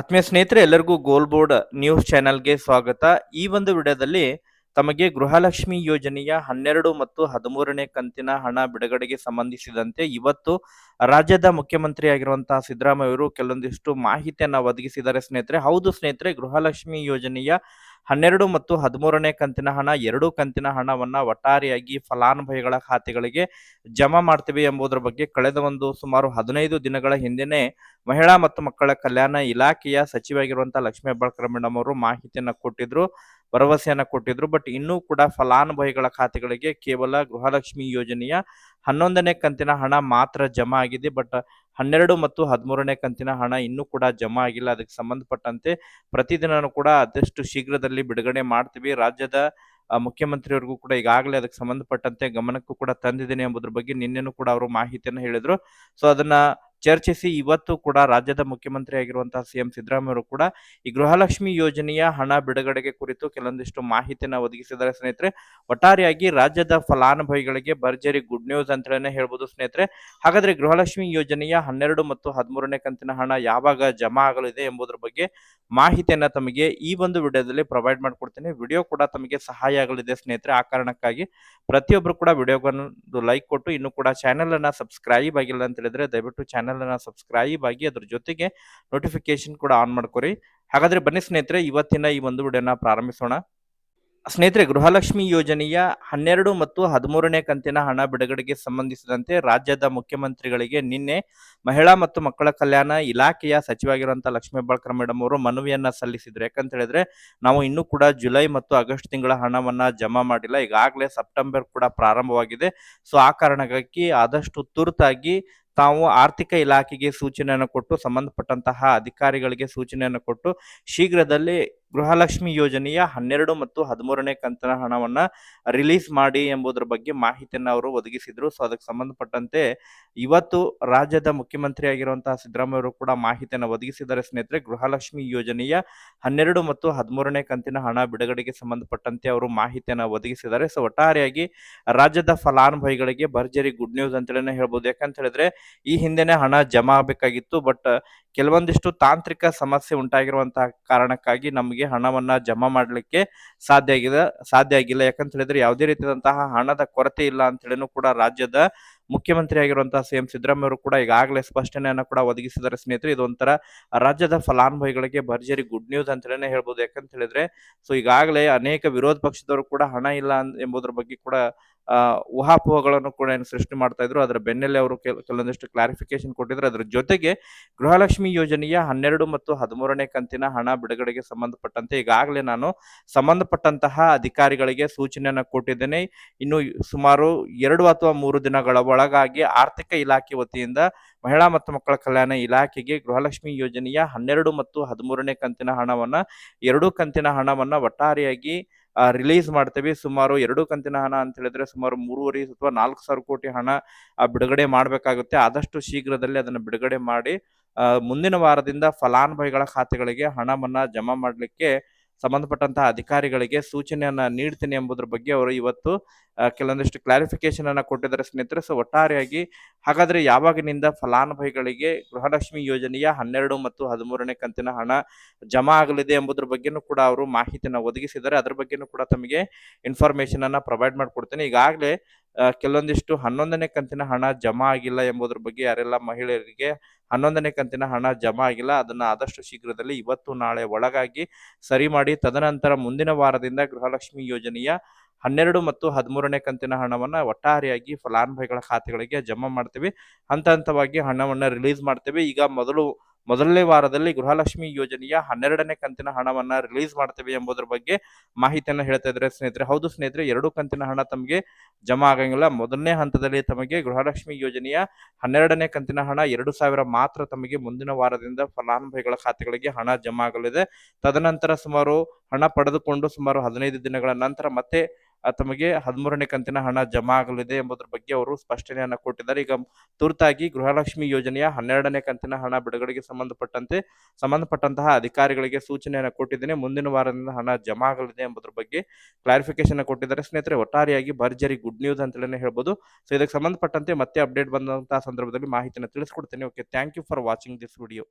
ಆತ್ಮೀಯ ಸ್ನೇಹಿತರೆ, ಎಲ್ಲರಿಗೂ ಗೋಲ್ ಬೋರ್ಡ್ ನ್ಯೂಸ್ ಚಾನೆಲ್ಗೆ ಸ್ವಾಗತ. ಈ ಒಂದು ವಿಡಿಯೋದಲ್ಲಿ ತಮಗೆ ಗೃಹಲಕ್ಷ್ಮಿ ಯೋಜನೆಯ ಹನ್ನೆರಡು ಮತ್ತು ಹದಿಮೂರನೇ ಕಂತಿನ ಹಣ ಬಿಡುಗಡೆಗೆ ಸಂಬಂಧಿಸಿದಂತೆ ಇವತ್ತು ರಾಜ್ಯದ ಮುಖ್ಯಮಂತ್ರಿ ಆಗಿರುವಂತಹ ಸಿದ್ದರಾಮಯ್ಯ ಅವರು ಕೆಲವೊಂದಿಷ್ಟು ಮಾಹಿತಿಯನ್ನ ಒದಗಿಸಿದ್ದಾರೆ ಸ್ನೇಹಿತರೆ. ಹೌದು ಸ್ನೇಹಿತರೆ, ಗೃಹಲಕ್ಷ್ಮಿ ಯೋಜನೆಯ ಹನ್ನೆರಡು ಮತ್ತು ಹದಿಮೂರನೇ ಕಂತಿನ ಹಣ, ಎರಡು ಕಂತಿನ ಹಣವನ್ನು ಒಟ್ಟಾರೆಯಾಗಿ ಫಲಾನುಭವಿಗಳ ಖಾತೆಗಳಿಗೆ ಜಮಾ ಮಾಡ್ತೀವಿ ಎಂಬುದರ ಬಗ್ಗೆ ಕಳೆದ ಒಂದು ಸುಮಾರು ಹದಿನೈದು ದಿನಗಳ ಹಿಂದೆಯೇ ಮಹಿಳಾ ಮತ್ತು ಮಕ್ಕಳ ಕಲ್ಯಾಣ ಇಲಾಖೆಯ ಸಚಿವಾಗಿರುವಂತಹ ಲಕ್ಷ್ಮೀ ಹೆಬ್ಬಾಳ್ಕರ್ ಮೇಡಮ್ ಅವರು ಮಾಹಿತಿಯನ್ನು ಕೊಟ್ಟಿದ್ರು. ಭರವಸೆಯನ್ನ ಕೊಟ್ಟಿದ್ರು. ಬಟ್ ಇನ್ನೂ ಕೂಡ ಫಲಾನುಭವಿಗಳ ಖಾತೆಗಳಿಗೆ ಕೇವಲ ಗೃಹಲಕ್ಷ್ಮಿ ಯೋಜನೆಯ ಹನ್ನೊಂದನೇ ಕಂತಿನ ಹಣ ಮಾತ್ರ ಜಮಾ ಆಗಿದೆ. ಬಟ್ ಹನ್ನೆರಡು ಮತ್ತು ಹದಿಮೂರನೇ ಕಂತಿನ ಹಣ ಇನ್ನೂ ಕೂಡ ಜಮಾ ಆಗಿಲ್ಲ. ಅದಕ್ಕೆ ಸಂಬಂಧಪಟ್ಟಂತೆ ಪ್ರತಿದಿನನೂ ಕೂಡ ಆದಷ್ಟು ಶೀಘ್ರದಲ್ಲಿ ಬಿಡುಗಡೆ ಮಾಡ್ತೀವಿ. ರಾಜ್ಯದ ಮುಖ್ಯಮಂತ್ರಿಯವರಿಗೂ ಕೂಡ ಈಗಾಗಲೇ ಅದಕ್ಕೆ ಸಂಬಂಧಪಟ್ಟಂತೆ ಗಮನಕ್ಕೂ ಕೂಡ ತಂದಿದ್ದೇನೆ ಎಂಬುದ್ರ ಬಗ್ಗೆ ನಿನ್ನೆನೂ ಕೂಡ ಅವರು ಮಾಹಿತಿಯನ್ನು ಹೇಳಿದ್ರು. ಸೊ ಅದನ್ನ ಚರ್ಚಿಸಿ ಇವತ್ತು ಕೂಡ ರಾಜ್ಯದ ಮುಖ್ಯಮಂತ್ರಿ ಆಗಿರುವಂತಹ ಸಿಎಂ ಸಿದ್ದರಾಮಯ್ಯನವರು ಕೂಡ ಈ ಗೃಹಲಕ್ಷ್ಮಿ ಯೋಜನೆಯ ಹಣ ಬಿಡುಗಡೆಗೆ ಕುರಿತು ಕೆಲವೊಂದಿಷ್ಟು ಮಾಹಿತಿಯನ್ನ ಒದಗಿಸಿದ್ದಾರೆ. ಸ್ನೇಹಿತರೆ, ಒಟ್ಟಾರೆಯಾಗಿ ರಾಜ್ಯದ ಫಲಾನುಭವಿಗಳಿಗೆ ಭರ್ಜರಿ ಗುಡ್ ನ್ಯೂಸ್ ಅಂತ ಹೇಳಿ ಹೇಳ್ಬೋದು. ಸ್ನೇಹಿತರೆ, ಹಾಗಾದ್ರೆ ಗೃಹಲಕ್ಷ್ಮಿ ಯೋಜನೆಯ ಹನ್ನೆರಡು ಮತ್ತು ಹದಿಮೂರನೇ ಕಂತಿನ ಹಣ ಯಾವಾಗ ಜಮಾ ಆಗಲಿದೆ ಎಂಬುದರ ಬಗ್ಗೆ ಮಾಹಿತಿಯನ್ನ ತಮಗೆ ಈ ಒಂದು ವಿಡಿಯೋದಲ್ಲಿ ಪ್ರೊವೈಡ್ ಮಾಡ್ಕೊಡ್ತೀನಿ. ವಿಡಿಯೋ ಕೂಡ ತಮಗೆ ಸಹಾಯ ಆಗಲಿದೆ ಸ್ನೇಹಿತರೆ, ಆ ಕಾರಣಕ್ಕಾಗಿ. ಪ್ರತಿಯೊಬ್ಬರು ಕೂಡ ವಿಡಿಯೋಗೊಂದು ಲೈಕ್ ಕೊಟ್ಟು ಇನ್ನು ಕೂಡ ಚಾನೆಲ್ ಅನ್ನ ಸಬ್ಸ್ಕ್ರೈಬ್ ಆಗಿಲ್ಲ ಅಂತ ಹೇಳಿದ್ರೆ ದಯವಿಟ್ಟು ಚಾನೆಲ್ ಅನ್ನ ಸಬ್ಸ್ಕ್ರೈಬ್ ಆಗಿ ಅದ್ರ ಜೊತೆಗೆ ನೋಟಿಫಿಕೇಶನ್ ಕೂಡ ಆನ್ ಮಾಡ್ಕೊರಿ. ಹಾಗಾದ್ರೆ ಬನ್ನಿ ಸ್ನೇಹಿತರೆ, ಇವತ್ತಿನ ಈ ಒಂದು ವಿಡಿಯೋನ ಪ್ರಾರಂಭಿಸೋಣ. ಸ್ನೇಹಿತರೆ, ಗೃಹಲಕ್ಷ್ಮಿ ಯೋಜನೆಯ ಹನ್ನೆರಡು ಮತ್ತು ಹದಿಮೂರನೇ ಕಂತಿನ ಹಣ ಬಿಡುಗಡೆಗೆ ಸಂಬಂಧಿಸಿದಂತೆ ರಾಜ್ಯದ ಮುಖ್ಯಮಂತ್ರಿಗಳಿಗೆ ನಿನ್ನೆ ಮಹಿಳಾ ಮತ್ತು ಮಕ್ಕಳ ಕಲ್ಯಾಣ ಇಲಾಖೆಯ ಸಚಿವಾಗಿರುವಂತಹ ಲಕ್ಷ್ಮೀ ಬಾಳ್ಕರ್ ಮೇಡಮ್ ಅವರು ಮನವಿಯನ್ನ ಸಲ್ಲಿಸಿದ್ರು. ಯಾಕಂತ ಹೇಳಿದ್ರೆ, ನಾವು ಇನ್ನೂ ಕೂಡ ಜುಲೈ ಮತ್ತು ಆಗಸ್ಟ್ ತಿಂಗಳ ಹಣವನ್ನ ಜಮಾ ಮಾಡಿಲ್ಲ. ಈಗಾಗಲೇ ಸೆಪ್ಟೆಂಬರ್ ಕೂಡ ಪ್ರಾರಂಭವಾಗಿದೆ. ಸೊ, ಆ ಕಾರಣಕ್ಕಾಗಿ ಆದಷ್ಟು ತುರ್ತಾಗಿ ತಾವು ಆರ್ಥಿಕ ಇಲಾಖೆಗೆ ಸೂಚನೆಯನ್ನು ಕೊಟ್ಟು ಸಂಬಂಧಪಟ್ಟಂತಹ ಅಧಿಕಾರಿಗಳಿಗೆ ಸೂಚನೆಯನ್ನು ಕೊಟ್ಟು ಶೀಘ್ರದಲ್ಲೇ ಗೃಹಲಕ್ಷ್ಮಿ ಯೋಜನೆಯ ಹನ್ನೆರಡು ಮತ್ತು ಹದಿಮೂರನೇ ಕಂತಿನ ಹಣವನ್ನ ರಿಲೀಸ್ ಮಾಡಿ ಎಂಬುದರ ಬಗ್ಗೆ ಮಾಹಿತಿಯನ್ನು ಅವರು ಒದಗಿಸಿದ್ರು. ಸೊ, ಅದಕ್ಕೆ ಸಂಬಂಧಪಟ್ಟಂತೆ ಇವತ್ತು ರಾಜ್ಯದ ಮುಖ್ಯಮಂತ್ರಿ ಆಗಿರುವಂತಹ ಸಿದ್ದರಾಮಯ್ಯ ಕೂಡ ಮಾಹಿತಿಯನ್ನು ಒದಗಿಸಿದ್ದಾರೆ. ಸ್ನೇಹಿತರೆ, ಗೃಹಲಕ್ಷ್ಮಿ ಯೋಜನೆಯ ಹನ್ನೆರಡು ಮತ್ತು ಹದಿಮೂರನೇ ಕಂತಿನ ಹಣ ಬಿಡುಗಡೆಗೆ ಸಂಬಂಧಪಟ್ಟಂತೆ ಅವರು ಮಾಹಿತಿಯನ್ನು ಒದಗಿಸಿದ್ದಾರೆ. ಸೊ, ಒಟ್ಟಾರೆಯಾಗಿ ರಾಜ್ಯದ ಫಲಾನುಭವಿಗಳಿಗೆ ಭರ್ಜರಿ ಗುಡ್ ನ್ಯೂಸ್ ಅಂತೇಳಿ ಹೇಳ್ಬೋದು. ಯಾಕಂತ ಹೇಳಿದ್ರೆ, ಈ ಹಿಂದೆನೆ ಹಣ ಜಮಾ ಆಗಬೇಕಾಗಿತ್ತು. ಬಟ್, ಕೆಲವೊಂದಿಷ್ಟು ತಾಂತ್ರಿಕ ಸಮಸ್ಯೆ ಉಂಟಾಗಿರುವಂತಹ ಕಾರಣಕ್ಕಾಗಿ ನಮಗೆ ಹಣವನ್ನ ಜಮಾ ಮಾಡಲಿಕ್ಕೆ ಸಾಧ್ಯ ಆಗಿದೆ, ಸಾಧ್ಯ ಆಗಿಲ್ಲ. ಯಾಕಂತ ಹೇಳಿದ್ರೆ ಯಾವುದೇ ರೀತಿಯಾದಂತಹ ಹಣದ ಕೊರತೆ ಇಲ್ಲ ಅಂತ ಹೇಳಿನೂ ಕೂಡ ರಾಜ್ಯದ ಮುಖ್ಯಮಂತ್ರಿ ಆಗಿರುವಂತಹ ಸಿಎಂ ಸಿದ್ದರಾಮಯ್ಯ ಅವರು ಕೂಡ ಈಗಾಗಲೇ ಸ್ಪಷ್ಟನೆಯನ್ನು ಕೂಡ ಒದಗಿಸಿದ್ದಾರೆ. ಸ್ನೇಹಿತರೆ ಇದೊಂಥರ ರಾಜ್ಯದ ಫಲಾನುಭವಿಗಳಿಗೆ ಭರ್ಜರಿ ಗುಡ್ ನ್ಯೂಸ್ ಅಂತ ಹೇಳಿ ಹೇಳ್ಬೋದು. ಯಾಕಂತ ಹೇಳಿದ್ರೆ, ಸೊ ಈಗಾಗಲೇ ಅನೇಕ ವಿರೋಧ ಪಕ್ಷದವರು ಕೂಡ ಹಣ ಇಲ್ಲ ಎಂಬುದ್ರ ಬಗ್ಗೆ ಕೂಡ ಊಹಾಪೋಹಗಳನ್ನು ಕೂಡ ಏನು ಸೃಷ್ಟಿ ಮಾಡ್ತಾ ಇದ್ರು, ಅದರ ಬೆನ್ನಲ್ಲೇ ಅವರು ಕೆಲ, ಕೆಲವೊಂದಿಷ್ಟು ಕ್ಲಾರಿಫಿಕೇಶನ್ ಕೊಟ್ಟಿದ್ರು. ಅದರ ಜೊತೆಗೆ ಗೃಹಲಕ್ಷ್ಮಿ ಯೋಜನೆಯ ಹನ್ನೆರಡು ಮತ್ತು ಹದಿಮೂರನೇ ಕಂತಿನ ಹಣ ಬಿಡುಗಡೆಗೆ ಸಂಬಂಧಪಟ್ಟಂತೆ ಈಗಾಗಲೇ ನಾನು ಸಂಬಂಧಪಟ್ಟಂತಹ ಅಧಿಕಾರಿಗಳಿಗೆ ಸೂಚನೆಯನ್ನು ಕೊಟ್ಟಿದ್ದೇನೆ. ಇನ್ನು ಸುಮಾರು ಎರಡು ಅಥವಾ ಮೂರು ದಿನಗಳ ಒಳಗಾಗಿ ಆರ್ಥಿಕ ಇಲಾಖೆ ವತಿಯಿಂದ ಮಹಿಳಾ ಮತ್ತು ಮಕ್ಕಳ ಕಲ್ಯಾಣ ಇಲಾಖೆಗೆ ಗೃಹಲಕ್ಷ್ಮಿ ಯೋಜನೆಯ ಹನ್ನೆರಡು ಮತ್ತು ಹದಿಮೂರನೇ ಕಂತಿನ ಹಣವನ್ನ, ಎರಡೂ ಕಂತಿನ ಹಣವನ್ನ ಒಟ್ಟಾರೆಯಾಗಿ ರಿಲೀಸ್ ಮಾಡ್ತೇವೆ. ಸುಮಾರು ಎರಡು ಕಂತಿನ ಹಣ ಅಂತ ಹೇಳಿದ್ರೆ ಸುಮಾರು ಮೂರುವರೆ ಅಥವಾ ನಾಲ್ಕು ಸಾವಿರ ಕೋಟಿ ಹಣ ಬಿಡುಗಡೆ ಮಾಡಬೇಕಾಗುತ್ತೆ. ಆದಷ್ಟು ಶೀಘ್ರದಲ್ಲಿ ಅದನ್ನು ಬಿಡುಗಡೆ ಮಾಡಿ ಮುಂದಿನ ವಾರದಿಂದ ಫಲಾನುಭವಿಗಳ ಖಾತೆಗಳಿಗೆ ಹಣವನ್ನ ಜಮಾ ಮಾಡಲಿಕ್ಕೆ ಸಂಬಂಧಪಟ್ಟಂತಹ ಅಧಿಕಾರಿಗಳಿಗೆ ಸೂಚನೆಯನ್ನ ನೀಡ್ತೀನಿ ಎಂಬುದರ ಬಗ್ಗೆ ಅವರು ಇವತ್ತು ಕೆಲವೊಂದಿಷ್ಟು ಕ್ಲಾರಿಫಿಕೇಶನ್ ಅನ್ನ ಕೊಟ್ಟಿದ್ದಾರೆ. ಸ್ನೇಹಿತರೆ ಸೊ ಒಟ್ಟಾರೆಯಾಗಿ ಹಾಗಾದ್ರೆ ಯಾವಾಗಿನಿಂದ ಫಲಾನುಭವಿಗಳಿಗೆ ಗೃಹಲಕ್ಷ್ಮಿ ಯೋಜನೆಯ ಹನ್ನೆರಡು ಮತ್ತು ಹದಿಮೂರನೇ ಕಂತಿನ ಹಣ ಜಮಾ ಆಗಲಿದೆ ಎಂಬುದ್ರ ಬಗ್ಗೆನೂ ಕೂಡ ಅವರು ಮಾಹಿತಿನ ಒದಗಿಸಿದ್ದಾರೆ. ಅದ್ರ ಬಗ್ಗೆನೂ ಕೂಡ ತಮಗೆ ಇನ್ಫಾರ್ಮೇಶನ್ ಅನ್ನ ಪ್ರೊವೈಡ್ ಮಾಡ್ಕೊಡ್ತೇನೆ. ಈಗಾಗಲೇ ಕೆಲವೊಂದಿಷ್ಟು ಹನ್ನೊಂದನೇ ಕಂತಿನ ಹಣ ಜಮಾ ಆಗಿಲ್ಲ ಎಂಬುದ್ರ ಬಗ್ಗೆ ಯಾರೆಲ್ಲ ಮಹಿಳೆಯರಿಗೆ ಹನ್ನೊಂದನೇ ಕಂತಿನ ಹಣ ಜಮಾ ಆಗಿಲ್ಲ, ಅದನ್ನ ಆದಷ್ಟು ಶೀಘ್ರದಲ್ಲಿ ಇವತ್ತು ನಾಳೆ ಒಳಗಾಗಿ ಸರಿ ಮಾಡಿ. ತದನಂತರ ಮುಂದಿನ ವಾರದಿಂದ ಗೃಹಲಕ್ಷ್ಮಿ ಯೋಜನೆಯ ಹನ್ನೆರಡು ಮತ್ತು ಹದಿಮೂರನೇ ಕಂತಿನ ಹಣವನ್ನ ಒಟ್ಟಾರೆಯಾಗಿ ಫಲಾನುಭವಿಗಳ ಖಾತೆಗಳಿಗೆ ಜಮಾ ಮಾಡ್ತೀವಿ. ಹಂತ ಹಂತವಾಗಿ ಹಣವನ್ನ ರಿಲೀಸ್ ಮಾಡ್ತೇವೆ. ಈಗ ಮೊದಲು ಮೊದಲನೇ ವಾರದಲ್ಲಿ ಗೃಹಲಕ್ಷ್ಮಿ ಯೋಜನೆಯ ಹನ್ನೆರಡನೇ ಕಂತಿನ ಹಣವನ್ನ ರಿಲೀಸ್ ಮಾಡ್ತೇವೆ ಎಂಬುದರ ಬಗ್ಗೆ ಮಾಹಿತಿಯನ್ನ ಹೇಳ್ತಾ ಇದ್ದಾರೆ ಸ್ನೇಹಿತರೆ, ಹೌದು ಸ್ನೇಹಿತರೆ, ಎರಡು ಕಂತಿನ ಹಣ ತಮಗೆ ಜಮಾ ಆಗಂಗಿಲ್ಲ. ಮೊದಲನೇ ಹಂತದಲ್ಲಿ ತಮಗೆ ಗೃಹಲಕ್ಷ್ಮಿ ಯೋಜನೆಯ ಹನ್ನೆರಡನೇ ಕಂತಿನ ಹಣ ಎರಡು ಸಾವಿರ ಮಾತ್ರ ತಮಗೆ ಮುಂದಿನ ವಾರದಿಂದ ಫಲಾನುಭವಿಗಳ ಖಾತೆಗಳಿಗೆ ಹಣ ಜಮಾ ಆಗಲಿದೆ. ತದನಂತರ ಸುಮಾರು ಹಣ ಪಡೆದುಕೊಂಡು ಸುಮಾರು ಹದಿನೈದು ದಿನಗಳ ನಂತರ ಮತ್ತೆ ತಮಗೆ ಹದಿಮೂರನೇ ಕಂತಿನ ಹಣ ಜಮಾ ಆಗಲಿದೆ ಎಂಬುದರ ಬಗ್ಗೆ ಅವರು ಸ್ಪಷ್ಟನೆಯನ್ನು ಕೊಟ್ಟಿದ್ದಾರೆ. ಈಗ ತುರ್ತಾಗಿ ಗೃಹಲಕ್ಷ್ಮಿ ಯೋಜನೆಯ ಹನ್ನೆರಡನೇ ಕಂತಿನ ಹಣ ಬಿಡುಗಡೆಗೆ ಸಂಬಂಧಪಟ್ಟಂತೆ, ಸಂಬಂಧಪಟ್ಟಂತಹ ಅಧಿಕಾರಿಗಳಿಗೆ ಸೂಚನೆಯನ್ನು ಕೊಟ್ಟಿದ್ದೇನೆ. ಮುಂದಿನ ವಾರದಿಂದ ಹಣ ಜಮಾ ಆಗಲಿದೆ ಎಂಬುದರ ಬಗ್ಗೆ ಕ್ಲಾರಿಫಿಕೇಶನ್ ಕೊಟ್ಟಿದ್ದಾರೆ. ಸ್ನೇಹಿತರೆ, ಒಟ್ಟಾರೆಯಾಗಿ ಭರ್ಜರಿ ಗುಡ್ ನ್ಯೂಸ್ ಅಂತಲೇ ಹೇಳ್ಬೋದು. ಸೊ ಇದಕ್ಕೆ ಸಂಬಂಧಪಟ್ಟಂತೆ ಮತ್ತೆ ಅಪ್ಡೇಟ್ ಬಂದಂತಹ ಸಂದರ್ಭದಲ್ಲಿ ಮಾಹಿತಿಯನ್ನು ತಿಳಿಸ್ಕೊಡ್ತೇನೆ. Okay thank you for watching this video